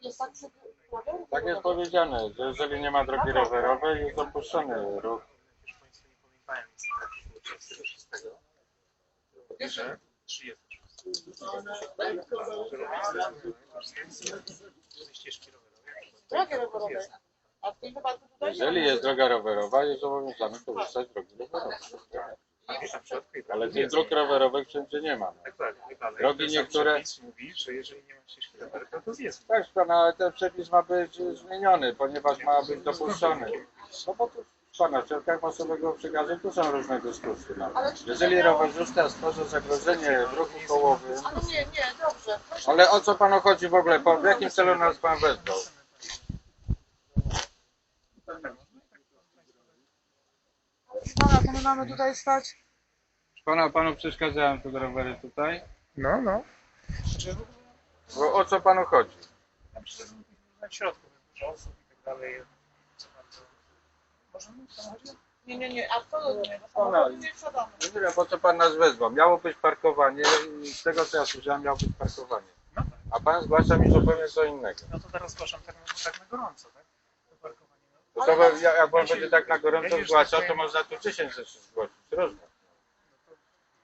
Jest tak, jest powiedziane, że jeżeli nie ma drogi rowerowej, jest dopuszczony ruch. Już Państwo nie pamiętają niestety 26. Że 36. Rowerowe. Drogi rowerowej. A w tym wypadku tutaj nie. Jeżeli jest droga rowerowa, jest zobowiązany korzystać z drogi rowerowej. Ale tych dróg rowerowych wszędzie nie ma. Tak, tak, Drogi niektóre- mówi, że jeżeli nie ma ścieżki rowerowej, to jest. Tak, pana, ale ten przepis ma być zmieniony, ponieważ ma być dopuszczony. No bo tu pana, w środkach masowego przekazu tu są różne dyskusje. No. Jeżeli rowerzysta stwarza zagrożenie w ruchu kołowym, Ale nie, nie, dobrze. Proszę. ale o co panu chodzi w ogóle? Po, w jakim celu nas pan wezwał? Pana, to my mamy tutaj stać. Pana, panu przeszkadzałem te rowery tutaj? No, no. Bo o co panu chodzi? Na przykład na środku dużo osób i tak dalej. Co bardzo... Może mówić o co chodzi? Nie, nie, nie, absolutnie. Do Pana, samochodu nie wsiadamy. Nie wiem, po co pan nas wezwał. Miało być parkowanie i z tego co ja słyszałem, miało być parkowanie. No tak. A pan zgłasza mi zupełnie co innego. No to teraz zgłaszam tak, no, tak na gorąco, tak? To parkowanie. No. To, to by- jak pan będzie tak na gorąco zgłaszał, to można tu 10 rzeczy zgłosić. Różne.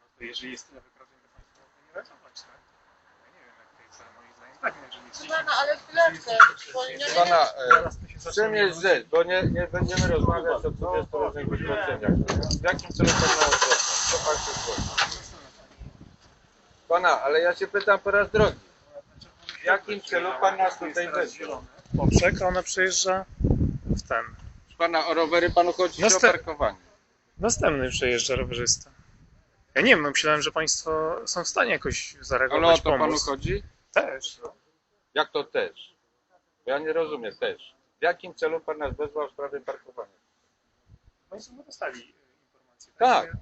No to jeżeli jest tyle wyprawień, to Państwo mogą nie reagować, tak? Ja nie wiem, jak to jest, ale moim zdaniem tak, no, jeżeli jest Pana, ale chwileczkę. Bo nie, nie, Pana, e, w czym jest rzecz? Bo nie, nie będziemy rozmawiać o 20 różnych wykroczeniach. W jakim celu pan ma wezwał? Co pan się zgłosi? Pana, ale ja się pytam po raz drogi. W jakim celu pan nas tutaj wezwał? poprzek, a ona przejeżdża w ten. Pana, o rowery panu chodzi o Następ- parkowanie. Następny przejeżdża rowerzysta. Ja nie wiem, no myślałem, że Państwo są w stanie jakoś Ale o zareagować, to panu pomóc. chodzi? Też. No. Jak to też? Bo Ja nie rozumiem też. W jakim celu pan nas wezwał w sprawie parkowania? Państwo mu dostali e, informację. Tak.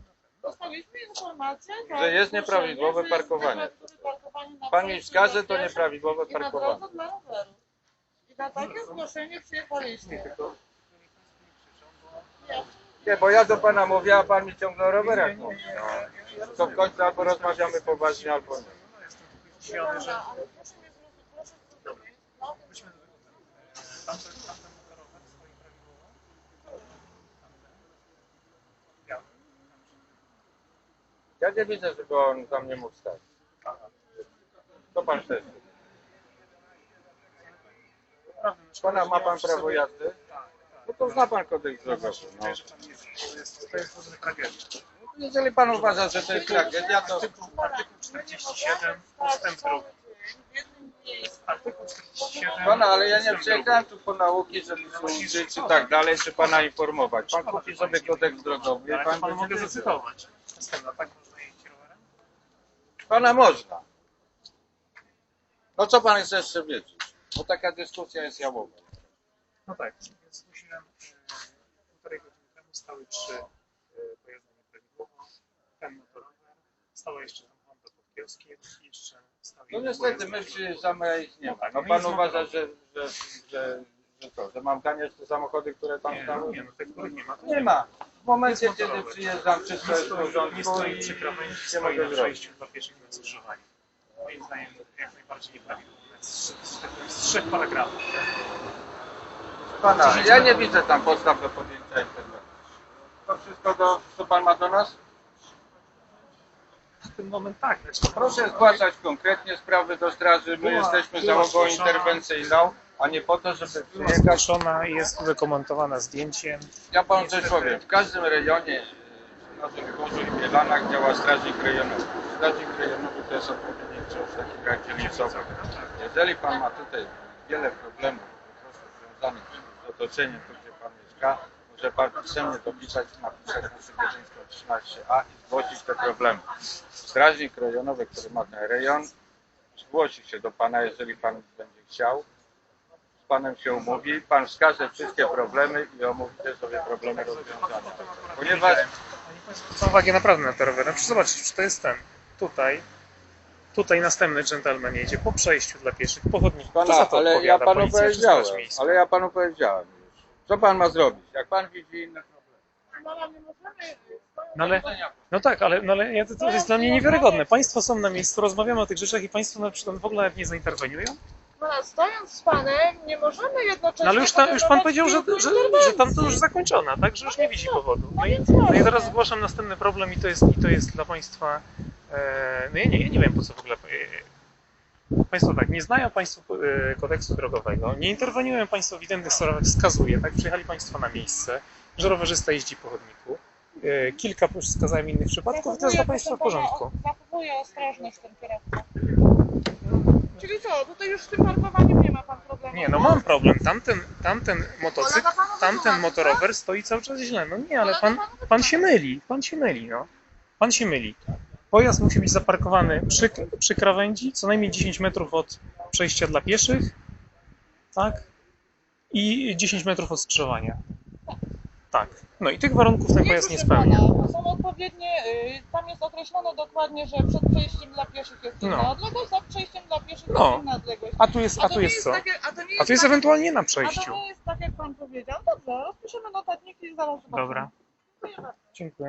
Dostaliśmy informację, tak, Że jest nieprawidłowe że jest parkowanie. nieprawidłowe parkowanie na Pan mi przejściu wskaże to nieprawidłowe I na parkowanie. drodze dla rowerów. I na takie zgłoszenie przyjechaliśmy. Nie, Nie, bo ja do pana mówię, a pan mi ciągle o rowerach mówi. No. To w końcu albo rozmawiamy poważnie, albo nie. Zdziwiony, że... Dobra, mnie Chodźmy do tego. Tamten, tamten rower stoi prawidłowo. Biały. Ja nie widzę, żeby on tam nie mógł stać. Co pan chce? Naprawdę, no, Pana, ma pan prawo jazdy? Tak. No to zna pan kodeks drogowy. No. pan to jest, to jest tragedia. Jeżeli pan uważa, że to jest tragedia, to Artykuł, artykuł 47 ustęp drugi. w jednym miejscu. Artykuł 47 Pana, ale ja nie przyjechałem tu po nauki, żeby służyć i tak dalej, czy pana informować. Pan kupi sobie kodeks drogowy. Ale pan to panu mogę zacytować. Następna, tak można jeździć rowerem? Pana można. No co pan chce jeszcze wiedzieć? Bo taka dyskusja jest jałowa. No tak, więc zgłosiłem e, półtorej godziny temu stały trzy e, pojazdy nieprawidłowo. Ten motorower, stała jeszcze No niestety my przyjeżdżamy, a ich nie ma. No No pan uważa, że, że, że, że to, że mam ganiać te samochody, które tam Nie, no stały? nie, no tych których nie ma, to Nie ma. W momencie, Jest kiedy przyjeżdżam, wszystko jest w Nie porządku stoi i przy krawędzi, nie stoi mogę na zrobić. przejściu dla pieszych na skrzyżowaniu. Moim zdaniem jak najbardziej nieprawidłowe. Z, z, z, z trzech paragrafów. Pana, ja nie widzę tam podstaw do podjęcia interwencji. To wszystko, do, co pan ma do nas? W ten moment tak. Znaczy, Proszę zgłaszać konkretnie sprawy do straży. My jesteśmy załogą interwencyjną, a nie po to, żeby przyjechać. zgłoszona i jest wykomentowana zdjęciem. Ja panu coś powiem. W każdym rejonie w naszym Górzu i Bielanach działa strażnik rejonowy. Strażnik rejonowy to jest odpowiednik od takich jak dzielnicowy. Jeżeli pan ma tutaj wiele problemów po prostu związanych z otoczeniem, tu gdzie pan mieszka, może pan pisemnie dopisać, napisać na Sygorzyńską 13a i zgłosić te problemy. Strażnik rejonowy, który ma ten rejon, zgłosi się do pana, jeżeli pan będzie chciał. Z panem się umówi, pan wskaże wszystkie problemy i omówicie sobie problemy rozwiązane. Ponieważ Oni zwrócą uwagę naprawdę na te rowery. Proszę zobaczyć, czy to jest ten. Tutaj Tutaj następny dżentelmen jedzie po przejściu dla pieszych, po chodniku. Pana, to ale ja panu Policja powiedziałem, ale ja panu powiedziałem już. Co pan ma zrobić? Jak pan widzi inne problemy. No, ale. No no tak, ale, no ale ja, to, jest dla mnie niewiarygodne. Państwo są na miejscu, rozmawiamy o tych rzeczach i Państwo na przykład w ogóle nie zainterweniują? No, stojąc z panem, nie możemy jednocześnie... No ale już, tam, już Pan powiedział, że, że, że tam to już zakończona, tak? Że już nie widzi powodu. No No i, no i teraz zgłaszam następny problem i to jest, i to jest dla Państwa... E, no ja nie, ja nie wiem po co w ogóle... E, państwo tak, nie znają Państwo e, kodeksu drogowego, nie interweniują Państwo w ewidentnych sprawach, wskazuje, tak? Przyjechali Państwo na miejsce, że rowerzysta jeździ po chodniku. E, kilka już wskazałem innych przypadków i to jest dla Państwa w porządku. Zachowuje ostrożność ten kierowca. Czyli co, tutaj już z tym parkowaniem nie ma pan problemu? Nie, no mam problem. Tamten, tamten motocykl, tamten wytłumaczy, motorower stoi cały czas źle. No nie, ale pan, pan się myli, pan się myli, no. Pan się myli. Pojazd musi być zaparkowany przy, przy krawędzi, co najmniej 10 metrów od przejścia dla pieszych, tak? I 10 metrów od skrzyżowania. Tak. No i tych warunków ten pojazd nie spełnia. pana, Są odpowiednie, y, tam jest określone dokładnie, że przed przejściem dla pieszych jest inna No. odległość, za przejściem dla pieszych No. jest inna odległość. A tu jest, a tu jest co? tak, jak- a to nie A tu jest tak, ewentualnie na A przejściu. to nie jest tak, jak pan powiedział. Dobrze, rozpiszemy notatniki i zaraz zobaczymy. Dobra. Dziękuję.